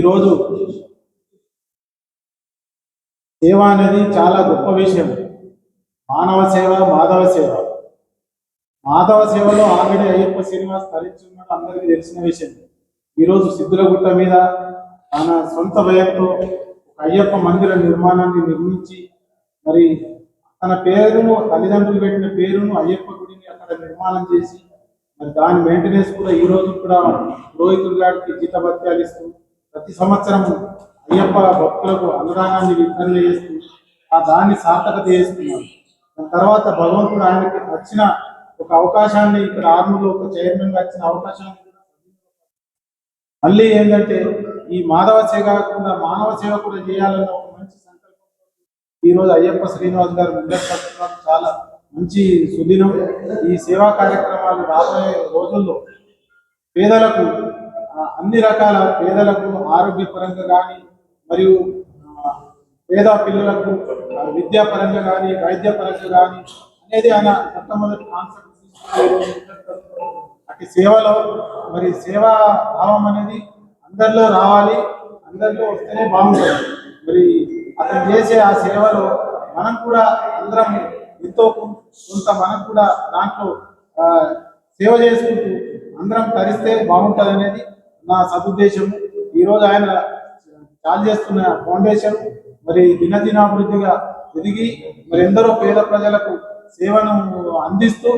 ఈరోజు సేవ అనేది చాలా గొప్ప విషయం. మానవ సేవ మాధవ సేవ. మాధవ సేవలో ఆవిడ అయ్యప్ప శ్రీనివాస్ తరించున్నాడు అందరికీ తెలిసిన విషయం. ఈరోజు సిద్ధులగుట్ట మీద తన సొంత వ్యయంతో ఒక అయ్యప్ప మందిర నిర్మాణాన్ని నిర్మించి మరి తన పేరును తల్లిదండ్రులు పెట్టిన పేరును అయ్యప్ప గుడిని అక్కడ నిర్మాణం చేసి మరి దాని మెయింటెనెన్స్ కూడా ఈ రోజు కూడా రోహితులు గారికి జీతభత్యాలు ఇస్తూ ప్రతి సంవత్సరం అయ్యప్ప భక్తులకు అన్నదానాన్ని వితరణ చేస్తూ ఆ దాన్ని సార్థకత చేస్తున్నారు దాని తర్వాత భగవంతుడు ఆయనకి వచ్చిన ఒక అవకాశాన్ని ఇక్కడ ఆర్మీలో ఒక చైర్మన్గా వచ్చిన అవకాశాన్ని మళ్ళీ ఏంటంటే ఈ మాధవ సేవ కాకుండా మానవ సేవ కూడా చేయాలన్న ఒక మంచి సంకల్పం ఈ రోజు అయ్యప్ప శ్రీనివాస్ గారు ముందర చాలా మంచి సుదినం. ఈ సేవా కార్యక్రమాలు రాబోయే రోజుల్లో పేదలకు అన్ని రకాల పేదలకు ఆరోగ్యపరంగా కానీ మరియు పేద పిల్లలకు విద్యాపరంగా కానీ వైద్యపరంగా కానీ అనేది ఆయన మొట్టమొదటి కాన్సెప్ట్ అటు సేవలో మరి సేవా భావం అనేది అందరిలో రావాలి అందరిలో వస్తేనే బాగుంటుంది. మరి అతను చేసే ఆ సేవలో మనం కూడా అందరం ఎంతో కొంత మనం కూడా దాంట్లో సేవ చేసుకుంటూ అందరం తరిస్తే బాగుంటుంది అనేది నా సదుద్దేశము ఈరోజు ఆయన చాలు చేస్తున్న ఫౌండేషన్ మరి దినదినాభివృద్ధిగా ఎదిగి మరి ఎందరో పేద ప్రజలకు సేవను అందిస్తూ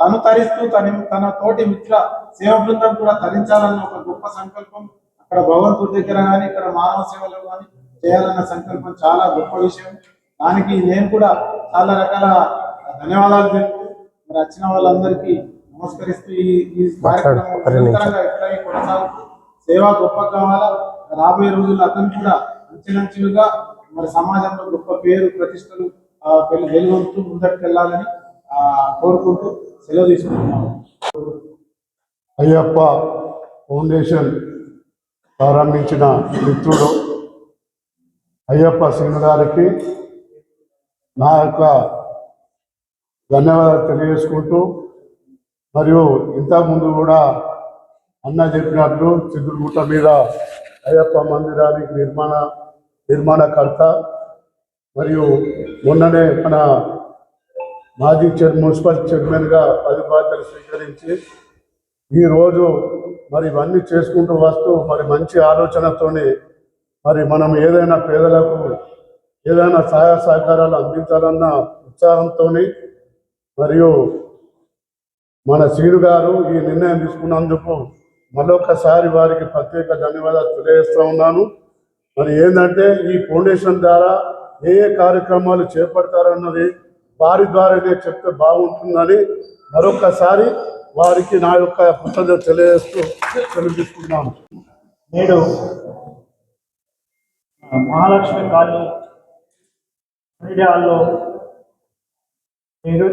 తను తరిస్తూ తన తన తోటి మిత్ర సేవ బృందం కూడా తరించాలన్న ఒక గొప్ప సంకల్పం అక్కడ భగవంతుడి దగ్గర కానీ ఇక్కడ మానవ సేవలో కానీ చేయాలన్న సంకల్పం చాలా గొప్ప విషయం. దానికి నేను కూడా చాలా రకాల ధన్యవాదాలు తెలుపుతూ మరి వచ్చిన వాళ్ళందరికీ నమస్కరిస్తూ ఈ సేవ గొప్ప కావాలా రాబోయే రోజుల్లో అతను కూడా అంచెలంచెలుగా మరి సమాజంలో గొప్ప పేరు ప్రతిష్టలు వెలుగొందుతూ ముందరికి వెళ్ళాలని ఆ, కోరుకుంటూ సెలవు తీసుకుంటున్నాను. అయ్యప్ప ఫౌండేషన్ ప్రారంభించిన మిత్రుడు అయ్యప్ప సింగ్ గారికి నా యొక్క ధన్యవాదాలు తెలియజేసుకుంటూ మరియు ఇంతకుముందు కూడా అన్న చెప్పినట్లు చిగురుగుట్ట మీద అయ్యప్ప మందిరానికి నిర్మాణ నిర్మాణకర్త మరియు మొన్ననే మన మాజీ చైర్ మున్సిపల్ చైర్మన్గా పది బాధ్యతలు స్వీకరించి ఈరోజు మరి ఇవన్నీ చేసుకుంటూ వస్తూ మరి మంచి ఆలోచనతోని మరి మనం ఏదైనా పేదలకు ఏదైనా సహాయ సహకారాలు అందించాలన్న ఉత్సాహంతో మరియు మన సీరు గారు ఈ నిర్ణయం తీసుకున్నందుకు మరొకసారి వారికి ప్రత్యేక ధన్యవాదాలు తెలియజేస్తూ ఉన్నాను. మరి ఏంటంటే ఈ ఫౌండేషన్ ద్వారా ఏ ఏ కార్యక్రమాలు చేపడతారన్నది వారి ద్వారానే చెప్తే బాగుంటుందని మరొకసారి వారికి నా యొక్క కృతజ్ఞత తెలియజేస్తూ తెలియజేసుకున్నాను నేడు మహాలక్ష్మి కాలనీ మీడియాలో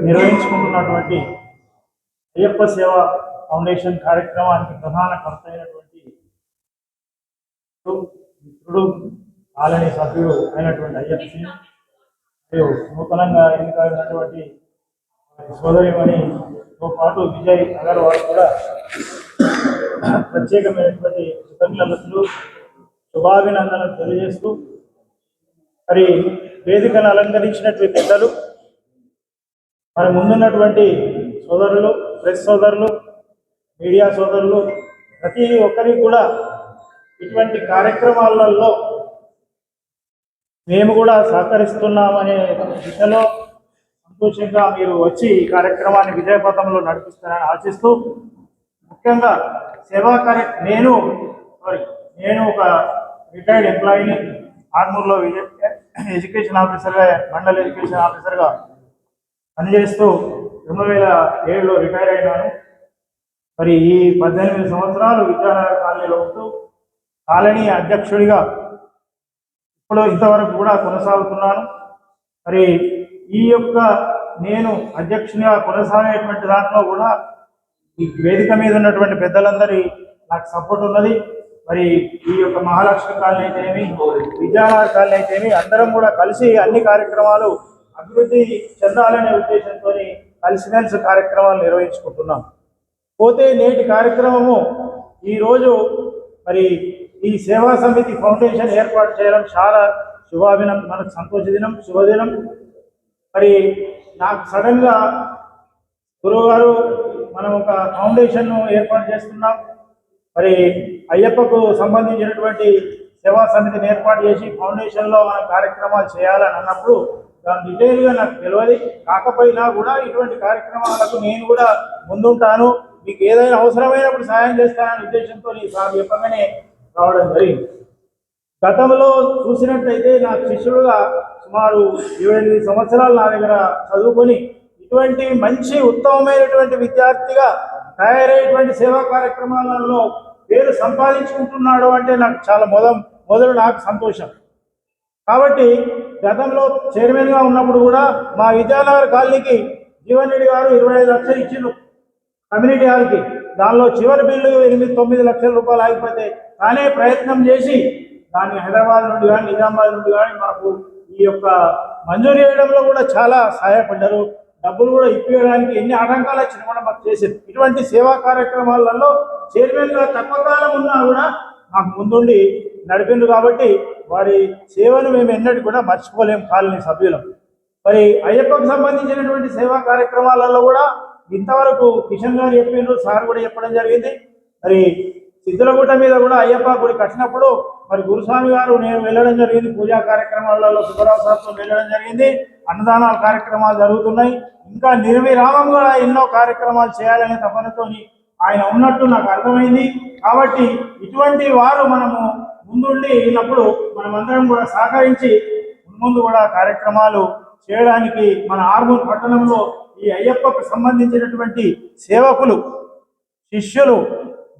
నిర్వహించుకుంటున్నటువంటి అయ్యప్ప సేవ ఫౌండేషన్ కార్యక్రమానికి ప్రధాన కర్త అయినటువంటి మిత్రుడు ఆలయ సభ్యుడు అయినటువంటి అయ్యప్ప సింగ్ మరియు నూతనంగా ఎన్నికైనటువంటి సోదరిమణితో పాటు విజయ్ అగర్వాల్ కూడా ప్రత్యేకమైనటువంటి కృతజ్ఞతలు శుభాభినందనలు తెలియజేస్తూ మరి వేదికను అలంకరించినటువంటి పెద్దలు మరి ముందున్నటువంటి సోదరులు ప్రెస్ సోదరులు మీడియా సోదరులు ప్రతి ఒక్కరికి కూడా ఇటువంటి కార్యక్రమాలలో మేము కూడా సహకరిస్తున్నామనే దిశలో సంతోషంగా మీరు వచ్చి ఈ కార్యక్రమాన్ని విజయపథంలో నడిపిస్తారని ఆశిస్తూ ముఖ్యంగా సేవా కార్య నేను సారీ నేను ఒక రిటైర్డ్ ఎంప్లాయీని ఆర్మూర్లో విజయ ఎడ్యుకేషన్ ఆఫీసర్గా మండల్ ఎడ్యుకేషన్ ఆఫీసర్గా పనిచేస్తూ రెండు వేల ఏడులో రిటైర్ అయినాను. మరి ఈ పద్దెనిమిది సంవత్సరాలు విద్యానగర్ కాలనీలో ఉంటూ కాలనీ అధ్యక్షుడిగా ఇప్పుడు ఇంతవరకు కూడా కొనసాగుతున్నాను. మరి ఈ యొక్క నేను అధ్యక్షునిగా కొనసాగేటువంటి దాంట్లో కూడా ఈ వేదిక మీద ఉన్నటువంటి పెద్దలందరి నాకు సపోర్ట్ ఉన్నది. మరి ఈ యొక్క మహాలక్ష్మి కాలనీ అయితేనేమి విద్యానగర్ కాలనీ అయితేనేమి అందరం కూడా కలిసి అన్ని కార్యక్రమాలు అభివృద్ధి చెందాలనే ఉద్దేశంతో కలిసిమెలిసి కార్యక్రమాలు నిర్వహించుకుంటున్నాం. పోతే నేటి కార్యక్రమము ఈరోజు మరి ఈ సేవా సమితి ఫౌండేషన్ ఏర్పాటు చేయడం చాలా శుభాభినం మనకు సంతోషదినం శుభదినం. మరి నాకు సడన్గా గురువుగారు మనం ఒక ఫౌండేషన్ను ఏర్పాటు చేస్తున్నాం. మరి అయ్యప్పకు సంబంధించినటువంటి సేవా సమితిని ఏర్పాటు చేసి ఫౌండేషన్లో మనం కార్యక్రమాలు చేయాలని అన్నప్పుడు దాని డీటెయిల్ నాకు తెలియదు కాకపోయినా కూడా ఇటువంటి కార్యక్రమాలకు నేను కూడా ముందుంటాను. మీకు ఏదైనా అవసరమైనప్పుడు సాయం చేస్తాననే ఉద్దేశంతో ఈ సార్ చెప్పగానే రావడం జరిగింది. గతంలో చూసినట్లయితే నా శిష్యుడుగా సుమారు ఏడెనిమిది సంవత్సరాలు నా దగ్గర చదువుకొని ఇటువంటి మంచి ఉత్తమమైనటువంటి విద్యార్థిగా తయారయ్యేటువంటి సేవా కార్యక్రమాలలో పేరు సంపాదించుకుంటున్నాడు అంటే నాకు చాలా మొద మొదలు నాకు సంతోషం. కాబట్టి గతంలో చైర్మన్గా ఉన్నప్పుడు కూడా మా విద్యానగర్ కాలనీకి జీవన్ రెడ్డి గారు ఇరవై ఐదు లక్షలు ఇచ్చిండ్రు. కమ్యూనిటీ హాల్కి. దానిలో చివరి బిల్లు ఎనిమిది తొమ్మిది లక్షల రూపాయలు ఆగిపోతే తానే ప్రయత్నం చేసి దాన్ని హైదరాబాద్ నుండి కానీ నిజామాబాద్ నుండి కానీ మనకు ఈ యొక్క మంజూరు చేయడంలో కూడా చాలా సహాయపడ్డారు. డబ్బులు కూడా ఇప్పించడానికి ఎన్ని ఆటంకాలు వచ్చినా కూడా మాకు చేసింది. ఇటువంటి సేవా కార్యక్రమాలలో చైర్మన్గా తక్కువ కాలం ఉన్నా కూడా మాకు ముందుండి నడిపిండు కాబట్టి వారి సేవను మేము ఎన్నటి కూడా మర్చిపోలేం కాలనీ సభ్యులం. మరి అయ్యప్పకు సంబంధించినటువంటి సేవా కార్యక్రమాలలో కూడా ఇంతవరకు కిషన్ గారు చెప్పిండ్రు సార్ కూడా చెప్పడం జరిగింది. మరి సిద్ధులగుట్ట మీద కూడా అయ్యప్ప గుడి కట్టినప్పుడు మరి గురుస్వామి గారు నేను వెళ్ళడం జరిగింది పూజా కార్యక్రమాలలో సుబ్బరావు సార్తో వెళ్ళడం జరిగింది అన్నదానాల కార్యక్రమాలు జరుగుతున్నాయి. ఇంకా నిర్విరామంగా ఎన్నో కార్యక్రమాలు చేయాలనే తపనతోని ఆయన ఉన్నట్టు నాకు అర్థమైంది. కాబట్టి ఇటువంటి వారు మనము ముందుండి వెళ్ళినప్పుడు మనమందరం కూడా సహకరించి ముందు కూడా కార్యక్రమాలు చేయడానికి మన ఆర్మూర్ పట్టణంలో ఈ అయ్యప్పకు సంబంధించినటువంటి సేవకులు శిష్యులు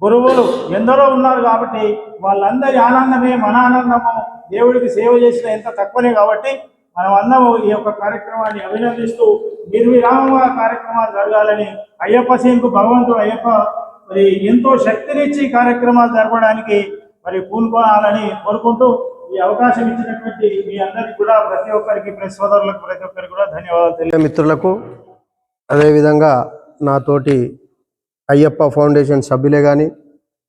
గురువులు ఎందరో ఉన్నారు కాబట్టి వాళ్ళందరి ఆనందమే మన ఆనందము. దేవుడికి సేవ చేసిన ఎంత తక్కువనే కాబట్టి మనం అందము ఈ యొక్క కార్యక్రమాన్ని అభినందిస్తూ నిర్విరామంగా కార్యక్రమాలు జరగాలని అయ్యప్ప సేనకు భగవంతుడు అయ్యప్ప మరి ఎంతో శక్తినిచ్చి కార్యక్రమాలు జరపడానికి మరి పూనుకోవాలని కోరుకుంటూ ఈ అవకాశం ఇచ్చినటువంటి మీ అందరికి కూడా ప్రతి ఒక్కరికి ప్రెస్ సోదరులకు ప్రతి ఒక్కరికి కూడా ధన్యవాదాలు తెలియ మిత్రులకు అదేవిధంగా నాతోటి అయ్యప్ప ఫౌండేషన్ సభ్యులే కానీ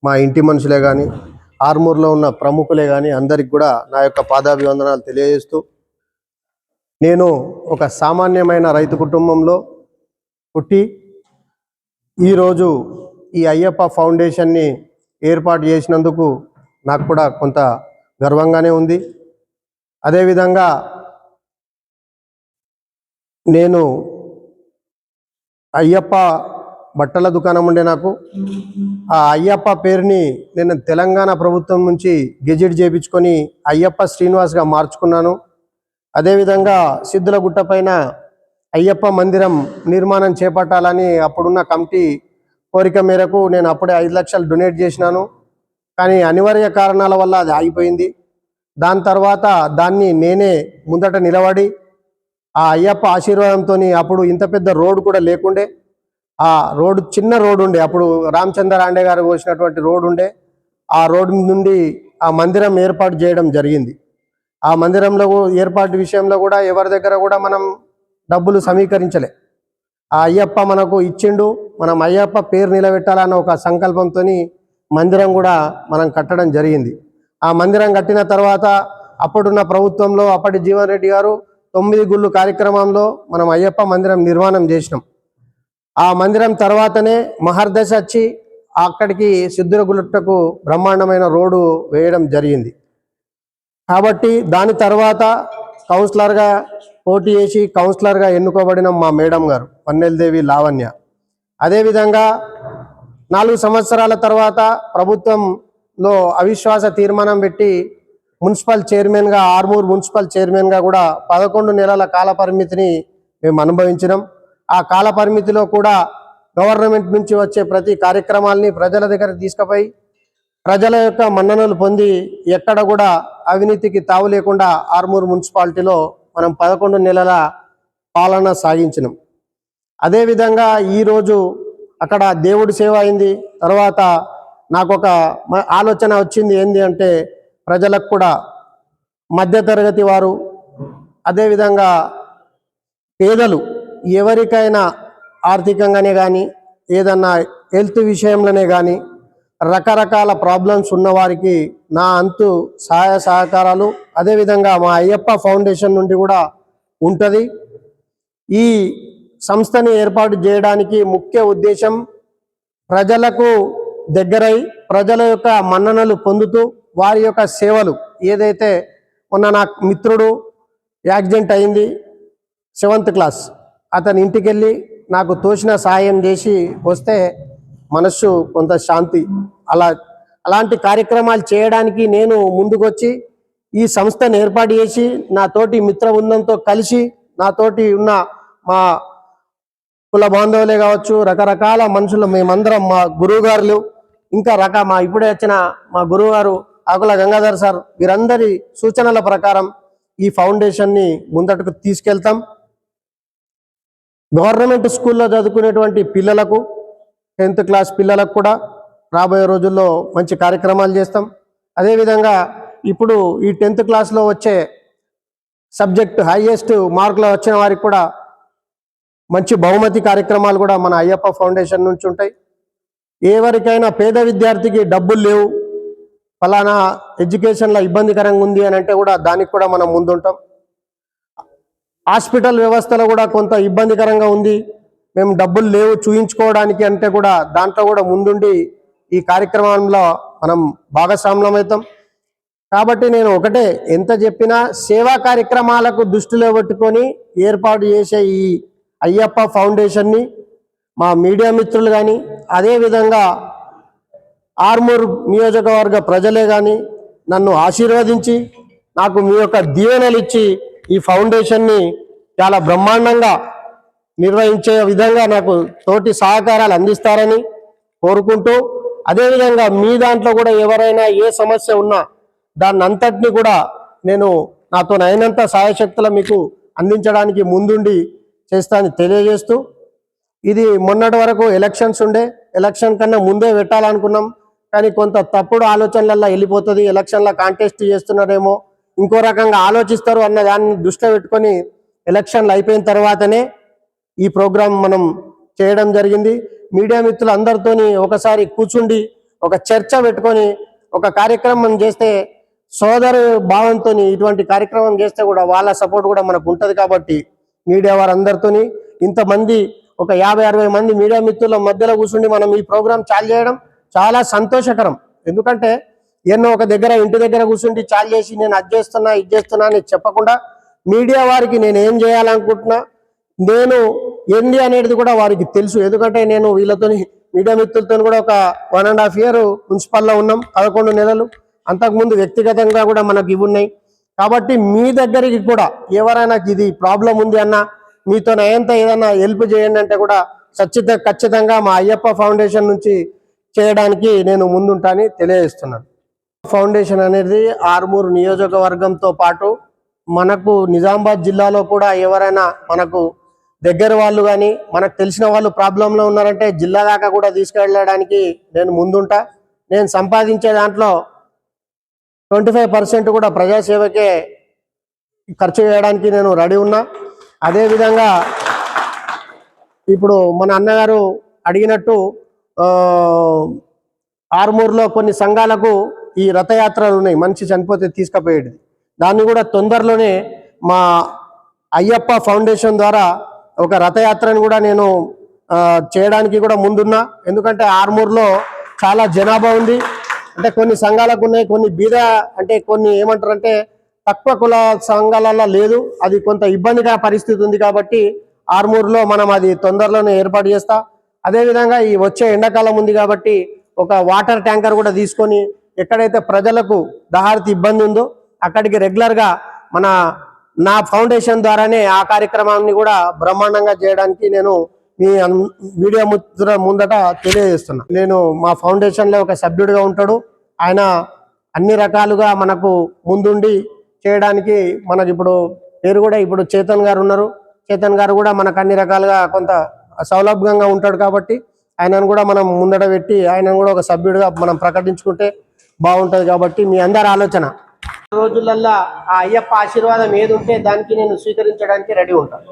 మా ఇంటి మనుషులే కానీ ఆర్మూర్లో ఉన్న ప్రముఖులే కానీ అందరికి కూడా నా యొక్క పాదాభివందనాలు తెలియజేస్తూ నేను ఒక సామాన్యమైన రైతు కుటుంబంలో పుట్టి ఈరోజు ఈ అయ్యప్ప ఫౌండేషన్ని ఏర్పాటు చేసినందుకు నాకు కూడా కొంత గర్వంగానే ఉంది. అదేవిధంగా నేను అయ్యప్ప బట్టల దుకాణం ఉండే నాకు. ఆ అయ్యప్ప పేరుని నేను తెలంగాణ ప్రభుత్వం నుంచి గెజిట్ చేయించుకొని అయ్యప్ప శ్రీనివాస్గా మార్చుకున్నాను. అదేవిధంగా సిద్ధులగుట్ట పైన అయ్యప్ప మందిరం నిర్మాణం చేపట్టాలని అప్పుడున్న కమిటీ కోరిక మేరకు నేను అప్పుడే ఐదు లక్షలు డొనేట్ చేసినాను. కానీ అనివార్య కారణాల వల్ల అది ఆగిపోయింది. దాని తర్వాత దాన్ని నేనే ముందట నిలబడి ఆ అయ్యప్ప ఆశీర్వాదంతో అప్పుడు ఇంత పెద్ద రోడ్డు కూడా లేకుండే ఆ రోడ్డు చిన్న రోడ్డు ఉండే అప్పుడు రామచంద్ర ఆండే గారు పోసినటువంటి రోడ్డు ఉండే ఆ రోడ్డు నుండి ఆ మందిరం ఏర్పాటు చేయడం జరిగింది. ఆ మందిరంలో ఏర్పాటు విషయంలో కూడా ఎవరి దగ్గర కూడా మనం డబ్బులు సమీకరించలే. ఆ అయ్యప్ప మనకు ఇచ్చిండు మనం అయ్యప్ప పేరు నిలబెట్టాలన్న ఒక సంకల్పంతో మందిరం కూడా మనం కట్టడం జరిగింది. ఆ మందిరం కట్టిన తర్వాత అప్పుడున్న ప్రభుత్వంలో అప్పటి జీవన్ రెడ్డి గారు తొమ్మిది గుళ్ళు కార్యక్రమంలో మనం అయ్యప్ప మందిరం నిర్మాణం చేసినాం. ఆ మందిరం తర్వాతనే మహర్దశ వచ్చి అక్కడికి సిద్ధురగులుట్టకు బ్రహ్మాండమైన రోడ్డు వేయడం జరిగింది. కాబట్టి దాని తర్వాత కౌన్సిలర్గా పోటీ చేసి కౌన్సిలర్గా ఎన్నుకోబడిన మా మేడం గారు పన్నెల్దేవి లావణ్య. అదేవిధంగా నాలుగు సంవత్సరాల తర్వాత ప్రభుత్వంలో అవిశ్వాస తీర్మానం పెట్టి మున్సిపల్ చైర్మన్గా ఆర్మూర్ మున్సిపల్ చైర్మన్గా కూడా పదకొండు నెలల కాల పరిమితిని మేము అనుభవించినాం. ఆ కాల పరిమితిలో కూడా గవర్నమెంట్ నుంచి వచ్చే ప్రతి కార్యక్రమాల్ని ప్రజల దగ్గర తీసుకుపోయి ప్రజల యొక్క మన్ననలు పొంది ఎక్కడ కూడా అవినీతికి తావు లేకుండా ఆర్మూర్ మున్సిపాలిటీలో మనం పదకొండు నెలల పాలన సాగించినాం. అదేవిధంగా ఈరోజు అక్కడ దేవుడి సేవ అయింది. తర్వాత నాకు ఒక మ- ఆలోచన వచ్చింది ఏంది అంటే ప్రజలకు కూడా మధ్యతరగతి వారు అదేవిధంగా పేదలు ఎవరికైనా ఆర్థికంగానే కానీ ఏదన్నా హెల్త్ విషయంలోనే కానీ రకరకాల ప్రాబ్లమ్స్ ఉన్నవారికి నా అంతు సహాయ సహకారాలు అదేవిధంగా మా అయ్యప్ప ఫౌండేషన్ నుండి కూడా ఉంటుంది. ఈ సంస్థని ఏర్పాటు చేయడానికి ముఖ్య ఉద్దేశం ప్రజలకు దగ్గరై ప్రజల యొక్క మన్ననలు పొందుతూ వారి యొక్క సేవలు. ఏదైతే మొన్న నా మిత్రుడు యాక్సిడెంట్ అయింది సెవెంత్ క్లాస్ అతని ఇంటికి వెళ్ళి నాకు తోచిన సాయం చేసి వస్తే మనస్సు కొంత శాంతి. అలా అలాంటి కార్యక్రమాలు చేయడానికి నేను ముందుకొచ్చి ఈ సంస్థను ఏర్పాటు చేసి నా తోటి మిత్ర బృందంతో కలిసి నాతోటి ఉన్న మా కుల బాంధవులే కావచ్చు రకరకాల మనుషులు మేమందరం మా గురువు గారులు ఇంకా రక మా ఇప్పుడే వచ్చిన మా గురువు గారు ఆకుల గంగాధర్ సార్ వీరందరి సూచనల ప్రకారం ఈ ఫౌండేషన్ని ముందటకు తీసుకెళ్తాం. గవర్నమెంట్ స్కూల్లో చదువుకునేటువంటి పిల్లలకు టెన్త్ క్లాస్ పిల్లలకు కూడా రాబోయే రోజుల్లో మంచి కార్యక్రమాలు చేస్తాం. అదేవిధంగా ఇప్పుడు ఈ టెన్త్ క్లాస్లో వచ్చే సబ్జెక్ట్ హైయెస్ట్ మార్కులు వచ్చిన వారికి కూడా మంచి బహుమతి కార్యక్రమాలు కూడా మన అయ్యప్ప ఫౌండేషన్ నుంచి ఉంటాయి. ఎవరికైనా పేద విద్యార్థికి డబ్బులు లేవు ఫలానా ఎడ్యుకేషన్లో ఇబ్బందికరంగా ఉంది అని అంటే కూడా దానికి కూడా మనం ముందుంటాం. హాస్పిటల్ వ్యవస్థలో కూడా కొంత ఇబ్బందికరంగా ఉంది మేము డబ్బులు లేవు చూయించుకోవడానికి అంటే కూడా దాంట్లో కూడా ముందుండి ఈ కార్యక్రమంలో మనం భాగస్వామ్యం అవుతాం. కాబట్టి నేను ఒకటే ఎంత చెప్పినా సేవా కార్యక్రమాలకు దృష్టిలో పెట్టుకొని ఏర్పాటు చేసే ఈ అయ్యప్ప ఫౌండేషన్ని మా మీడియా మిత్రులు కానీ అదేవిధంగా ఆర్మూర్ నియోజకవర్గ ప్రజలే కానీ నన్ను ఆశీర్వదించి నాకు మీ యొక్క దీవెనలు ఇచ్చి ఈ ఫౌండేషన్ని చాలా బ్రహ్మాండంగా నిర్వహించే విధంగా నాకు తోటి సహకారాలు అందిస్తారని కోరుకుంటూ అదేవిధంగా మీ దాంట్లో కూడా ఎవరైనా ఏ సమస్య ఉన్నా దాన్ని అంతటిని కూడా నేను నాతో నైనంత సహాయశక్తుల మీకు అందించడానికి ముందుండి చేస్తానని తెలియజేస్తూ ఇది మొన్నటి వరకు ఎలక్షన్స్ ఉండే ఎలక్షన్ కన్నా ముందే పెట్టాలనుకున్నాం కానీ కొంత తప్పుడు ఆలోచనలల్లో వెళ్ళిపోతుంది ఎలక్షన్లో కాంటెస్ట్ చేస్తున్నారేమో ఇంకో రకంగా ఆలోచిస్తారు అన్న దాన్ని దృష్టిలో పెట్టుకొని ఎలక్షన్లు అయిపోయిన తర్వాతనే ఈ ప్రోగ్రాం మనం చేయడం జరిగింది. మీడియా మిత్రులు అందరితోని ఒకసారి కూర్చుండి ఒక చర్చ పెట్టుకొని ఒక కార్యక్రమం చేస్తే సోదరు భావంతో ఇటువంటి కార్యక్రమం చేస్తే కూడా వాళ్ళ సపోర్ట్ కూడా మనకు ఉంటుంది కాబట్టి మీడియా వారందరితోని ఇంతమంది ఒక యాభై అరవై మంది మీడియా మిత్రుల మధ్యలో కూర్చుండి మనం ఈ ప్రోగ్రాం చాలు చేయడం చాలా సంతోషకరం. ఎందుకంటే ఎన్నో ఒక దగ్గర ఇంటి దగ్గర కూర్చుండి చాలు చేసి నేను అది చేస్తున్నా ఇది చేస్తున్నా అని చెప్పకుండా మీడియా వారికి నేను ఏం చేయాలనుకుంటున్నా నేను ఏంది అనేది కూడా వారికి తెలుసు. ఎందుకంటే నేను వీళ్ళతోని మీడియా మిత్రులతో కూడా ఒక వన్ అండ్ హాఫ్ ఇయర్ మున్సిపల్లో ఉన్నాం పదకొండు నెలలు. అంతకుముందు వ్యక్తిగతంగా కూడా మనకి ఇవి ఉన్నాయి. కాబట్టి మీ దగ్గరికి కూడా ఎవరైనా ఇది ప్రాబ్లం ఉంది అన్నా మీతో ఎంత ఏదైనా హెల్ప్ చేయండి అంటే కూడా ఖచ్చిత ఖచ్చితంగా మా అయ్యప్ప ఫౌండేషన్ నుంచి చేయడానికి నేను ముందుంటాని తెలియజేస్తున్నాను. ఫౌండేషన్ అనేది ఆర్మూరు నియోజకవర్గంతో పాటు మనకు నిజామాబాద్ జిల్లాలో కూడా ఎవరైనా మనకు దగ్గర వాళ్ళు కానీ మనకు తెలిసిన వాళ్ళు ప్రాబ్లంలో ఉన్నారంటే జిల్లా దాకా కూడా తీసుకెళ్ళడానికి నేను ముందుంటా. నేను సంపాదించే దాంట్లో ట్వంటీ ఫైవ్ పర్సెంట్ కూడా ప్రజాసేవకే ఖర్చు చేయడానికి నేను రెడీ ఉన్నా. అదేవిధంగా ఇప్పుడు మన అన్నగారు అడిగినట్టు ఆర్మూర్లో కొన్ని సంఘాలకు ఈ రథయాత్రలు ఉన్నాయి. మనిషి చనిపోతే తీసుకుపోయేది. దాన్ని కూడా తొందరలోనే మా అయ్యప్ప ఫౌండేషన్ ద్వారా ఒక రథయాత్రని కూడా నేను చేయడానికి కూడా ముందున్నా. ఎందుకంటే ఆర్మూర్లో చాలా జనాభా ఉంది. అంటే కొన్ని సంఘాలకు ఉన్నాయి కొన్ని బీద అంటే కొన్ని ఏమంటారంటే తక్కువ కుల సంఘాలలో లేదు. అది కొంత ఇబ్బందిగా పరిస్థితి ఉంది కాబట్టి ఆర్మూర్లో మనం అది తొందరలోనే ఏర్పాటు చేస్తా. అదేవిధంగా ఈ వచ్చే ఎండాకాలం ఉంది కాబట్టి ఒక వాటర్ ట్యాంకర్ కూడా తీసుకొని ఎక్కడైతే ప్రజలకు దహారతి ఇబ్బంది ఉందో అక్కడికి రెగ్యులర్గా మన నా ఫౌండేషన్ ద్వారానే ఆ కార్యక్రమాన్ని కూడా బ్రహ్మాండంగా చేయడానికి నేను మీ మీడియా ముద్ర ముందట తెలియజేస్తున్నా. నేను మా ఫౌండేషన్లో ఒక సభ్యుడిగా ఉంటాడు. ఆయన అన్ని రకాలుగా మనకు ముందుండి చేయడానికి మనకి ఇప్పుడు పేరు కూడా ఇప్పుడు చేతన్ గారు ఉన్నారు. చేతన్ గారు కూడా మనకు అన్ని రకాలుగా కొంత సౌలభ్యంగా ఉంటాడు కాబట్టి ఆయనను కూడా మనం ముందట పెట్టి ఆయనను కూడా ఒక సభ్యుడిగా మనం ప్రకటించుకుంటే బాగుంటుంది కాబట్టి మీ అందరి ఆలోచన. రోజులల్లా ఆ అయ్యప్ప ఆశీర్వాదం ఏది ఉంటే దానికి నేను స్వీకరించడానికి రెడీ ఉంటాను.